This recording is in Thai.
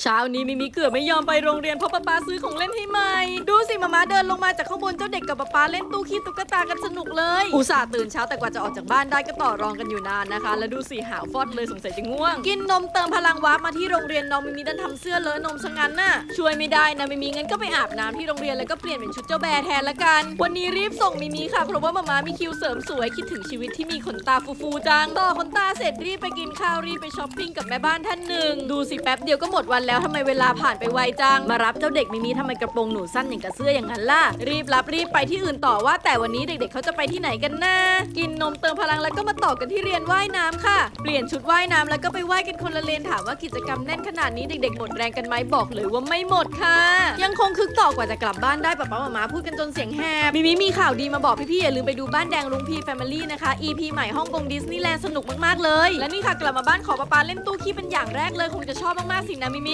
เช้านี้มิมิเกือบไม่ยอมไปโรงเรียนเพราะป๊าป๊าซื้อของเล่นให้ใหม่ ดูสิมาม่าเดินลงมาจากข้างบนเจ้าเด็กกับป๊าป๊าเล่นตู้ขี้ตุ๊กตากันสนุกเลย อุตส่าห์ตื่นเช้าแต่กว่าจะออกจากบ้านได้ก็ต่อรองกันอยู่นานนะคะ แล้วดูสิหาวฟอดเลยสงสัยจะง่วง กินนมเติมพลังวาร์ปมาที่โรงเรียนน้องมิมิดันทำเสื้อเลอะนมซะงั้นน่ะช่วยไม่ได้นะมิมิงั้นก็ไปอาบน้ำที่โรงเรียนแล้วก็เปลี่ยนเป็นชุดเจ้าแบร์แทนละกัน วันนี้รีบส่งมิมิค่ะเพราะว่ามาม่ามีคิวเสริมสวยคิดถึงชีวิตที่มีขนตาฟูๆจังต่อขนตาเสร็จรีบไปกินข้าวรีบไปช้อปปิ้งกับแม่บ้านท่านหนึ่งดูสิแป๊บเดียวก็หมดวันแล้วทำไมเวลาผ่านไปไวจัง มารับเจ้าเด็กมิมิทำไมกระโปรงหนูสั้นอย่างกับเสื้ออย่างนั้นล่ะ รีบรับรีบไปที่อื่นต่อว่า แต่วันนี้เด็กๆเขาจะไปที่ไหนกันนะ กินนมเติมพลังแล้วก็มาต่อกันที่เรียนว่ายน้ำค่ะ เปลี่ยนชุดว่ายน้ำแล้วก็ไปว่ายกันคนละเลนถามว่ากิจกรรมแน่นขนาดนี้เด็กๆหมดแรงกันไหมบอกเลยว่าไม่หมดค่ะ ยังคงคึกต่อกว่าจะกลับบ้านได้ป๊าป๊ามามาพูดกันจนเสียงแหบมิมิมีข่าวดีมาบอกพี่ๆอย่าลืมไปดูบ้านแดงลุงพีแฟมิลี่นะคะ EP ใหม่ฮ่องกงดิสนีย์แลนด์สนุกมากๆเลย และนี่ค่ะกลับมาบ้านขอป๊าป๊าเล่นตู้ขี้เป็นอย่างแรกเลยคงจะชอบมากๆสินะมิมิ